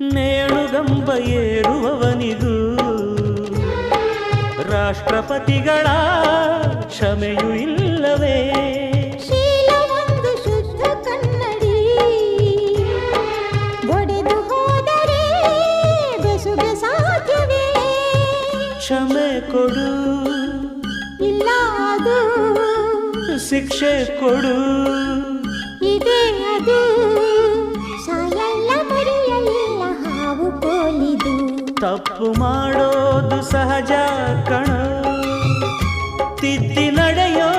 ನೇಣುಗಂಬ ಏರುವವನಿಗೂ. ರಾಷ್ಟ್ರಪತಿಗಳ ಕ್ಷಮೆಯೂ ಇಲ್ಲವೇ. ಕ್ಷಮೆ ಕೊಡು. ಇಲ್ಲ ಅದು ಶಿಕ್ಷೆ ಕೊಡು. ತಪ್ಪು ಮಾಡೋದು ಸಹಜ ಕಣ. ತಿದ್ದಿ ನಡೆಯೋ